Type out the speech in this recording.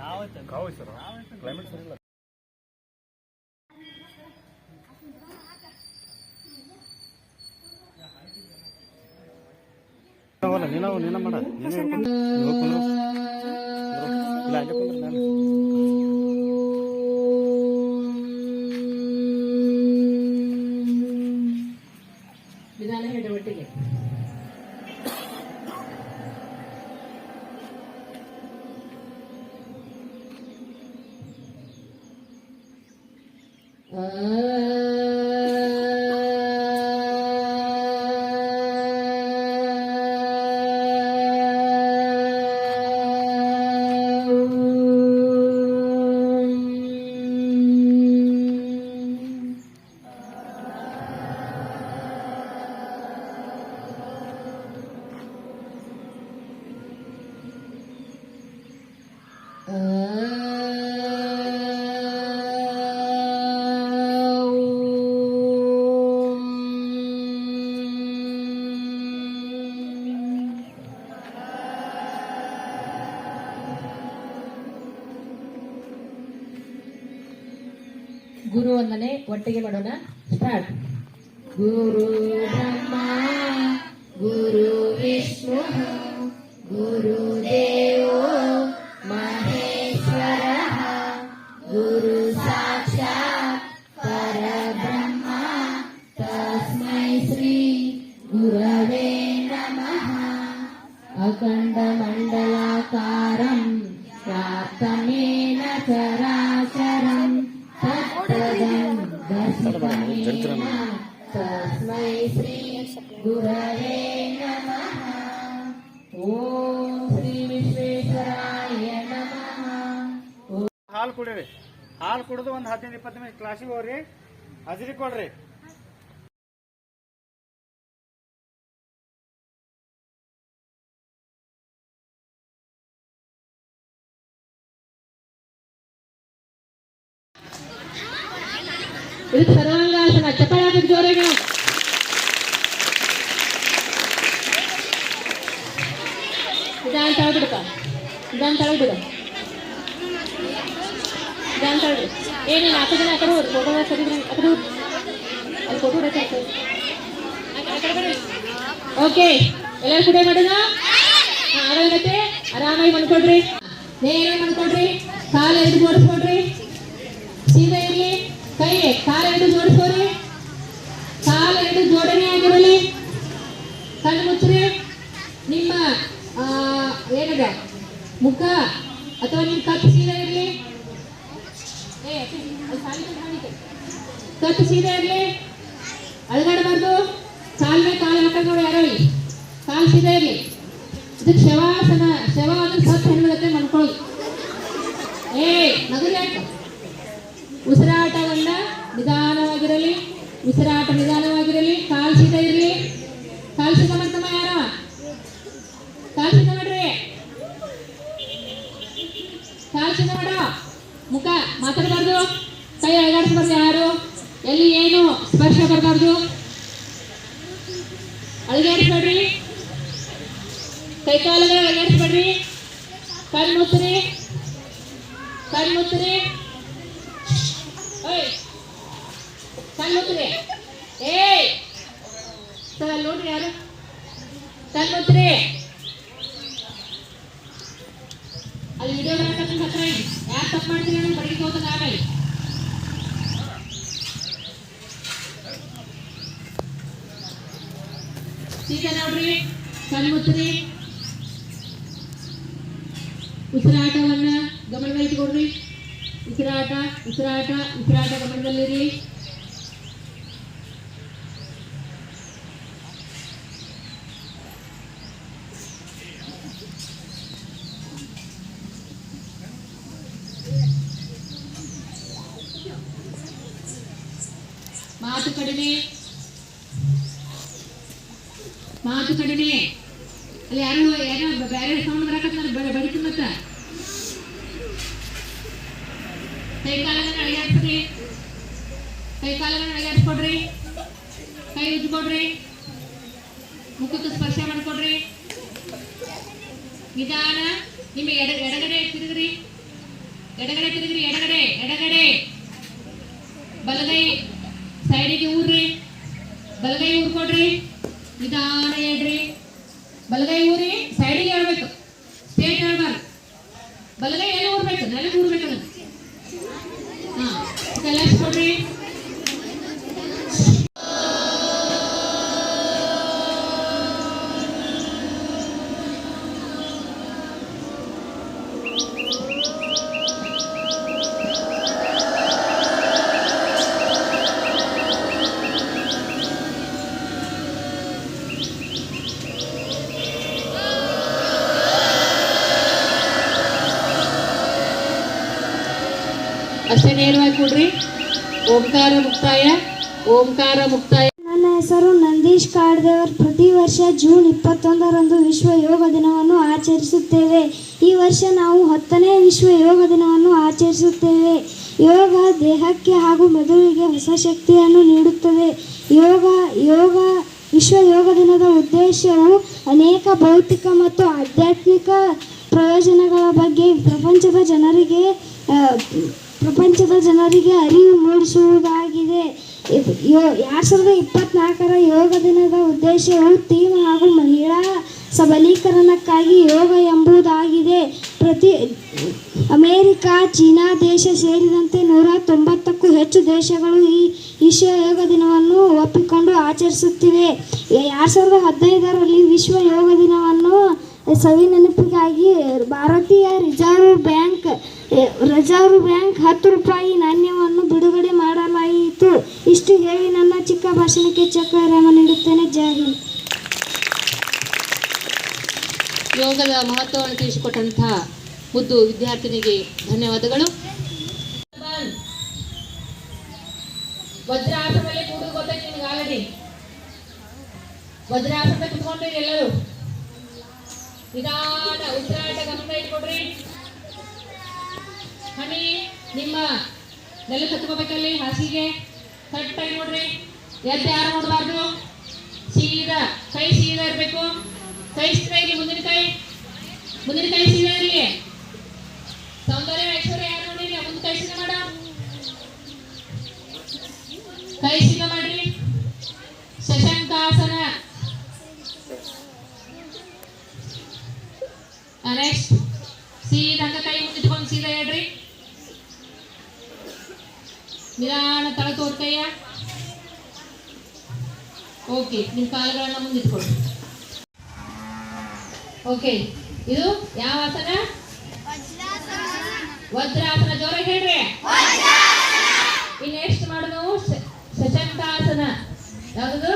ಕಾವು sir climate ಸರಿ ಇಲ್ಲ. ಅವಲ್ಲ ನೀನು ನೀನ ಮಾಡ. Uh... ಗುರು ಒಂದನೇ ಒಟ್ಟಿಗೆ ಮಾಡೋಣ ಸ್ಟಾರ್ಟ್ ಗುರು ಬ್ರಹ್ಮ ಗುರು ವಿಷ್ಣು ಗುರು ದೇವೋ ಮಹೇಶ್ವರ ಗುರು ಸಾಕ್ಷಾತ್ ಪರಬ್ರಹ್ಮ ತಸ್ಮೈ ಶ್ರೀ ಗುರವೇ ನಮಃ ಅಖಂಡ ಮಂಡಲಾಕಾರಂ ಪ್ರಾಪ್ತಮೇನ ಕರ ಹಾಲು ಕುಡೀರಿ. ಹಾಲು ಕುಡಿದು ಒಂದು ಹದಿನೈದು ಇಪ್ಪತ್ತು ನಿಮಿಷ ಕ್ಲಾಸಿಗೆ ಹೋಗ್ರಿ. ಹಸಿರಿ ಕೊಡ್ರಿ. ಇದು ಸರ್ವಾಂಗಾಸನ ಚಪ್ಪಾಳೆ ಹಾಕಿ ಜೋರಾಗಿ ಇದಾನ್ ತಳಬಿಡಪ್ಪ ಇದಾನ್ ತಳಬಿಡು ಇದಾನ್ ತಳಬಿಡು ಏನಿಲ್ಲ ಆ ಕಡೆ ಆ ಕಡೆ ಹೋಗಿ ಫೋಟೋ ತೆಗೆದ್ರೆ ಆ ಕಡೆ ಹೋಗಿ ಅಲ್ಲಿ ಫೋಟೋ ಹೊಡೆಯುತ್ತೆ ಓಕೆ ಎಲ್ಲರೂ ಕೂಡ ಮಾಡೋಣ ಆಗತ್ತೆ ಆರಾಮಾಗಿ ಮನ್ಕೊಡ್ರಿ ನೇರ ಮನ್ಕೊಡ್ರಿ ಕಾಲು ಎದ್ದು ಜೋಡಿಸ್ಕೊಡ್ರಿ ಸೀದಾ ಮುಖ. ಅಥವಾ ನಿಮ್ ಕತ್ತು ಸೀದಾ ಇರ್ಲಿ. ಕತ್ತು ಸೀದಾ ಇರಲಿ. ಅಳಗಾಡಬಾರ್ದು ಕಾಲ್ ಮೇಲೆ ಕಾಲು ನೋಡಿ ಯಾರೋ ಕಾಲು ಸೀದಾ ಇರಲಿ. ಇದು ಶವಾಸನ, ಶವ ಅಂದ್ರೆ ಸತ್ ಹೆಣ್ಮಗತ್ತೆ ಮಾಡ್ಕೊಳ್ಳಿ ಏ ಮಗಲ್ ಯಾಕೆ? ಉಸಿರಾಟವನ್ನ ನಿಧಾನವಾಗಿರಲಿ. ಉಸಿರಾಟ ನಿಧಾನವಾಗಿರಲಿ ಕಾಲ್ ಸೀದ ಇರಲಿ ಕಾಲ್ ಸೀದ ಮಾಡ್ತಮ್ಮ ಯಾರ ಕಾಲ್ ಸೀದ ಮಾಡ್ರಿ ಕಾಲ್ ಸೀದ ಮಾಡ ಮುಖ ಮಾತಾಡಬಾರ್ದು ಕೈ ಅಳಗಾಡಿಸ್ಬಾರ್ದು ಯಾರು ಎಲ್ಲಿ ಏನು ಸ್ಪರ್ಶ ಬರಬಾರ್ದು? ಅಳಗಾಡಿಸ್ಬೇಡ್ರಿ ಕೈ ಕಾಲುಗಳ ಅಳಗಾಡಿಸ್ಬೇಡ್ರಿ ಕಣ್ಮುತ್ತರಿ ಕಣ್ಮುತ್ತರಿ ಏಯ್. ಓಯ್ ಕಣ್ಣುತ್ರಿ ಏಯ್. ನೋಡ್ರಿ ಯಾರು? ಕಣ್ಮುತ್ತರಿ ಅಲ್ಲಿ ವಿಡಿಯೋ ಬರಕತ್ತ ಹತ್ರ ಯಾರು ತಪ್ಪು ಮಾಡ್ತೀರಿ ಬಡಗಿ ಹೋದ ಆಮೇಲೆ. ಸೀದಾ ನೋಡ್ರಿ ಕಣ್ಮುಚ್ಚ್ರಿ ಉಸಿರಾಟವನ್ನ ಗಮನದಲ್ಲಿ ಇಟ್ಕೊಡ್ರಿ ಉಸಿರಾಟ ಉಸಿರಾಟ ಉಸಿರಾಟ ಗಮನದಲ್ಲಿರಿ ಮಾತು ಕಡಿಮೆ ಮಾತು ಕಡಿಮೆ. ಅಲ್ಲಿ ಯಾರೋ ಯಾರೋ ಬೇರೆ ಸೌಂಡ್ ಬರಕತ್ತಾರ ಬಡಿತು ಮತ್ತೆ ಕೈ ಕಾಲನ್ನ ಅಳಿಯಾಡ್ಸ್ರಿ ಕೈ ಕಾಲನ್ನ ಅಳಿಯಾಡ್ಸ್ಕೊಡ್ರಿ ಕೈ ಉಜ್ಕೊಡ್ರಿ. ಮುಖಕ್ಕೆ ಸ್ಪರ್ಶ ಮಾಡ್ಕೊಡ್ರಿ. ನಿಧಾನ. ನಿಮಗೆ ಎಡ ಎಡಗಡೆ ತಿರುಗ್ರಿ. ಎಡಗಡೆ ತಿರುಗ್ರಿ, ಎಡಗಡೆ ಎಡಗಡೆ. ಬಲಗೈ ಸೈಡಿಗೆ ಊರ್ರಿ. ಬಲಗೈ ಊರ್ಕೊಡ್ರಿ. ನಿಧಾನ ಹೇಳ್ರಿ ಬಲಗೈ ಊರಿ ಸೈಡಿಗೆ ಹೇಳ್ಬೇಕು ಸ್ಟೇಟ್ ಹೇಳ್ಬಾರ್ದು ಬಲಗೈ ಎಲ್ಲಿ ಊರ್ಬೇಕು ನೆಲಕ್ಕೆ ಊರ್ಬೇಕು ಅದನ್ನ ಹಾ ಕಲಾಸ್ ಕೊಡ್ರಿ ಅಷ್ಟೇ ನೇರವಾಗಿ ಕೊಡ್ರಿ. ಓಂಕಾರ ಮುಕ್ತಾಯ ಓಂಕಾರ ಮುಕ್ತಾಯ. ನನ್ನ ಹೆಸರು ನಂದೀಶ್ ಕಾಡ್ದೇವರ್. ಪ್ರತಿ ವರ್ಷ ಜೂನ್ ಇಪ್ಪತ್ತೊಂದರಂದು ವಿಶ್ವ ಯೋಗ ದಿನವನ್ನು ಆಚರಿಸುತ್ತೇವೆ. ಈ ವರ್ಷ ನಾವು ಹತ್ತನೇ ವಿಶ್ವ ಯೋಗ ದಿನವನ್ನು ಆಚರಿಸುತ್ತೇವೆ. ಯೋಗ ದೇಹಕ್ಕೆ ಹಾಗೂ ಮೆದುಳಿಗೆ ಹೊಸ ಶಕ್ತಿಯನ್ನು ನೀಡುತ್ತದೆ. ಯೋಗ ಯೋಗ, ವಿಶ್ವ ಯೋಗ ದಿನದ ಉದ್ದೇಶವು ಅನೇಕ ಭೌತಿಕ ಮತ್ತು ಆಧ್ಯಾತ್ಮಿಕ ಪ್ರಯೋಜನಗಳ ಬಗ್ಗೆ ಪ್ರಪಂಚದ ಜನರಿಗೆ ಪ್ರಪಂಚದ ಜನರಿಗೆ ಅರಿವು ಮೂಡಿಸುವುದಾಗಿದೆ. ಎರಡು ಸಾವಿರದ ಇಪ್ಪತ್ನಾಲ್ಕರ ಯೋಗ ದಿನದ ಉದ್ದೇಶವು ತೀಮ್ ಹಾಗೂ ಮಹಿಳಾ ಸಬಲೀಕರಣಕ್ಕಾಗಿ ಯೋಗ ಎಂಬುದಾಗಿದೆ. ಪ್ರತಿ, ಅಮೇರಿಕ, ಚೀನಾ ದೇಶ ಸೇರಿದಂತೆ ನೂರ ತೊಂಬತ್ತಕ್ಕೂ ಹೆಚ್ಚು ದೇಶಗಳು ಈ ವಿಶ್ವ ಯೋಗ ದಿನವನ್ನು ಒಪ್ಪಿಕೊಂಡು ಆಚರಿಸುತ್ತಿವೆ. ಎರಡು ಸಾವಿರದ ಹದಿನೈದರಲ್ಲಿ ವಿಶ್ವ ಯೋಗ ದಿನವನ್ನು ಸವಿ ನೆನಪಿಗಾಗಿ ಭಾರತೀಯ ರಿಸರ್ವ್ ಬ್ಯಾಂಕ್ ರಿಸರ್ವ್ ಬ್ಯಾಂಕ್ ಹತ್ತು ರೂಪಾಯಿ ನಾಣ್ಯವನ್ನು ಬಿಡುಗಡೆ ಮಾಡಲಾಯಿತು. ಇಷ್ಟು ಹೇಳಿ ನನ್ನ ಚಿಕ್ಕ ಭಾಷಣಕ್ಕೆ ಚಕ್ರರಾಮ ನೀಡುತ್ತೇನೆ. ಜೈ ಹಿಂದ್. ಯೋಗದ ಮಹತ್ವವನ್ನು ತಿಳಿಸಿಕೊಟ್ಟಂತಹ ಮುದ್ದು ವಿದ್ಯಾರ್ಥಿನಿಗೆ ಧನ್ಯವಾದಗಳು. ವಜ್ರಾಸನದಲ್ಲಿ ಕೂಡುದು ಗೊತ್ತೈತಿ ನಿಮ್ಗೆ ಆಲ್ರೆಡಿ ವಜ್ರಾಸನ ಕುತ್ಕೊಂಡ್ರಿ ಎಲ್ಲರೂ? ನಿಧಾನ ಉಸಿರಾಟ ಗಮನ ಇಟ್ಕೊಡ್ರಿ ನಿಮ್ಮ ನೆಲೆ ಕತ್ಕೋಬೇಕಲ್ಲಿ, ಹಾಸಿಗೆ. ಕರೆಕ್ಟಾಗಿ ನೋಡ್ರಿ. ಎದ್ದು ಯಾರು ನೋಡಬಾರ್ದು? ಸೀದಾ, ಕೈ ಸೀದಾ ಇರಬೇಕು. ಕೈ ಸೀದಾ ಇರಲಿ, ಮುಂದಿನ ಕೈ. ಮುಂದಿನ ಕೈ ಸೀದಾ ಇರಲಿ. ಸೌಂದರ್ಯ ಐಶ್ವರ್ಯ ಯಾರು ನೋಡಿಲ್ಲ? ಮುಂದೆ ಕೈ ಸೀದಾ ಮಾಡ. ಕೈ ಸೀದಾ ಮಾಡ್ರಿ. ಶಶಂಕಾಸನ ನೆಕ್ಸ್ಟ್ ಸೀದಾ ಕೈ ಮುಂದಿಟ್ಕೊಂಡು ಸೀದಾ ಹೇಳ್ರಿ. ನಿಧಾನ ತಳ ತೋರ್ಕಯ್ಯ. ಓಕೆ ನಿಮ್ಮ ಕಾಲುಗಳನ್ನ ಮುಂದಿಟ್ಕೊಳ್ಳಿ ಓಕೆ ಇದು ಯಾವ ಆಸನ? ವಜ್ರಾಸನ. ಜೋರ ಹೇಳ್ರಿ. ಇನ್ನು ನೆಕ್ಸ್ಟ್ ಮಾಡೋದು ನಾವು ಶಶಾಂಕಾಸನ ಯಾವುದು